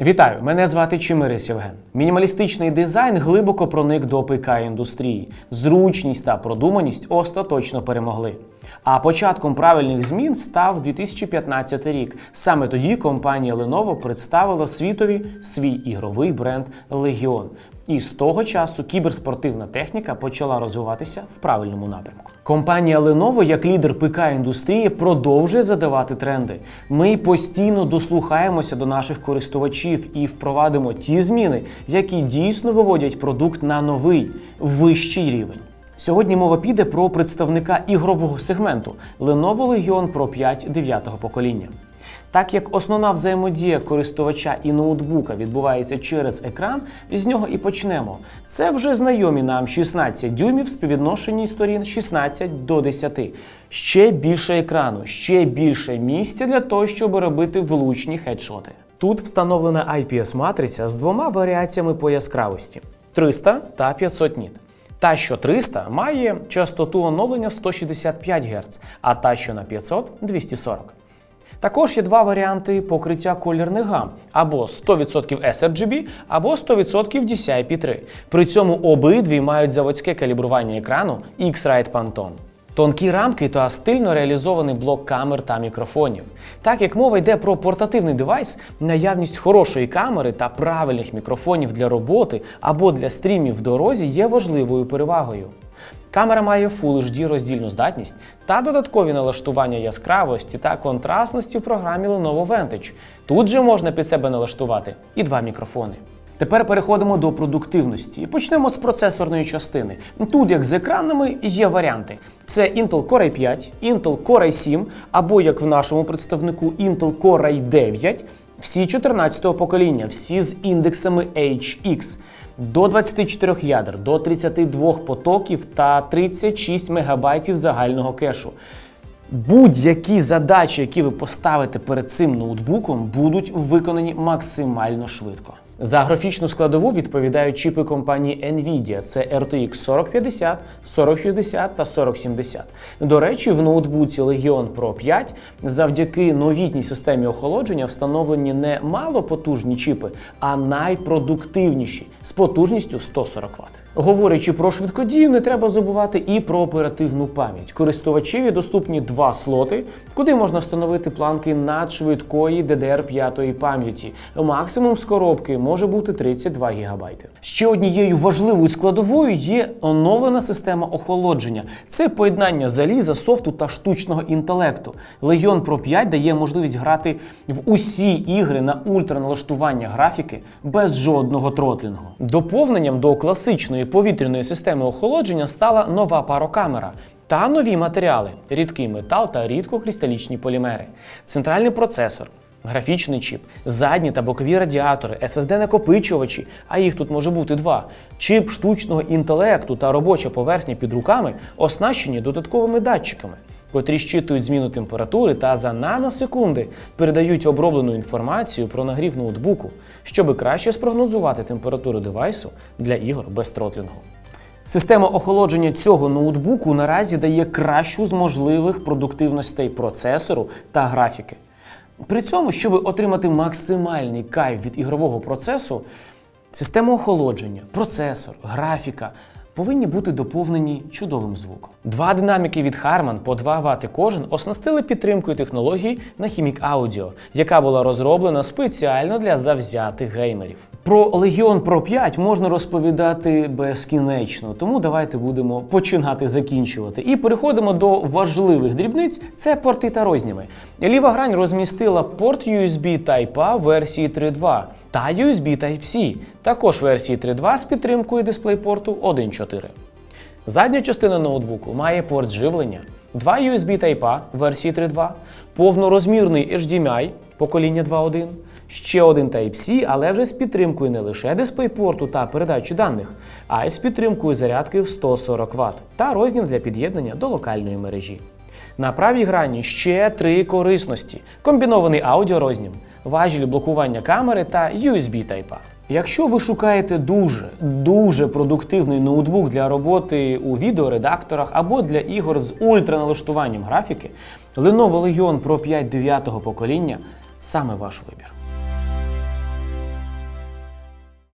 Вітаю! Мене звати Чимирис Євген. Мінімалістичний дизайн глибоко проник до ПК індустрії. Зручність та продуманість остаточно перемогли. А початком правильних змін став 2015 рік. Саме тоді компанія Lenovo представила світові свій ігровий бренд Legion. І з того часу кіберспортивна техніка почала розвиватися в правильному напрямку. Компанія Lenovo, як лідер ПК індустрії, продовжує задавати тренди. Ми постійно дослухаємося до наших користувачів і впровадимо ті зміни, які дійсно виводять продукт на новий вищий рівень. Сьогодні мова піде про представника ігрового сегменту Lenovo Legion Pro 5 9 покоління. Так як основна взаємодія користувача і ноутбука відбувається через екран, з нього і почнемо. Це вже знайомі нам 16 дюймів співвідношенні сторін 16 до 10. Ще більше екрану, ще більше місця для того, щоб робити влучні хедшоти. Тут встановлена IPS-матриця з двома варіаціями по яскравості 300 та 500 ніт. Та, що 300, має частоту оновлення в 165 Гц, а та, що на 500 240. Також є два варіанти покриття колірних гам або 100% sRGB, або 100% DCI-P3. При цьому обидві мають заводське калібрування екрану X-Rite Pantone. Тонкі рамки та стильно реалізований блок камер та мікрофонів. Так як мова йде про портативний девайс, наявність хорошої камери та правильних мікрофонів для роботи або для стрімів в дорозі є важливою перевагою. Камера має Full HD роздільну здатність та додаткові налаштування яскравості та контрастності в програмі Lenovo Vantage. Тут же можна під себе налаштувати і два мікрофони. Тепер переходимо до продуктивності. І Почнемо з процесорної частини. Тут, як з екранами, є варіанти: це Intel Core i 5, Intel Core i 7, або як в нашому представнику Intel Core i 9, всі 14-го покоління, всі з індексами HX. До 24 ядер, до 32 потоків та 36 МБ загального кешу. Будь-які задачі, які ви поставите перед цим ноутбуком, будуть виконані максимально швидко. За графічну складову відповідають чіпи компанії Nvidia. Це RTX 4050, 4060 та 4070. До речі, в ноутбуці Legion Pro 5 завдяки новітній системі охолодження встановлені не малопотужні чіпи, а найпродуктивніші з потужністю 140 Вт. Говорячи про швидкодію, не треба забувати і про оперативну пам'ять. Користувачеві доступні два слоти, куди можна встановити планки надшвидкої DDR5 пам'яті. Максимум з коробки може бути 32 ГБ. Ще однією важливою складовою є оновлена система охолодження. Це поєднання заліза, софту та штучного інтелекту. Legion Pro 5 дає можливість грати в усі ігри на ультраналаштування графіки без жодного тротлінгу. Доповненням до класичної повітряної системи охолодження стала нова парокамера. Та нові матеріали рідкий метал та рідкокристалічні полімери, центральний процесор, графічний чіп, задні та бокові радіатори, SSD-накопичувачі, а їх тут може бути два, чіп штучного інтелекту та робоча поверхня під руками оснащені додатковими датчиками, котрі щитують зміну температури та за наносекунди передають оброблену інформацію про нагрів ноутбуку, щоб краще спрогнозувати температуру девайсу для ігор без тротлінгу. Система охолодження цього ноутбуку наразі дає кращу з можливих продуктивностей процесору та графіки. При цьому, щоб отримати максимальний кайф від ігрового процесу, система охолодження, процесор, графіка повинні бути доповнені чудовим звуком. Два динаміки від Harman по 2 Вт кожен оснастили підтримкою технології Nachimic Audio, яка була розроблена спеціально для завзятих геймерів. Про Legion Pro 5 можна розповідати безкінечно, тому давайте будемо починати закінчувати. І переходимо до важливих дрібниць: це порти та розніми. Ліва грань розмістила порт USB Type-A версії 3.2 та USB Type-C, також версії 3.2 з підтримкою DisplayPort 1.4. Задня частина ноутбуку має порт живлення, два USB Type-A версії 3.2, повнорозмірний HDMI покоління 2.1, ще один Type-C, але вже з підтримкою не лише DisplayPort та передачі даних, а й з підтримкою зарядки в 140 Вт та розділ для під'єднання до локальної мережі. На правій грані ще три корисності: комбінований аудіорознім, важіль блокування камери та USB Type-A. Якщо ви шукаєте дуже дуже продуктивний ноутбук для роботи у відеоредакторах або для ігор з ультраналаштуванням графіки, Lenovo Legion Pro 5 9 покоління саме ваш вибір.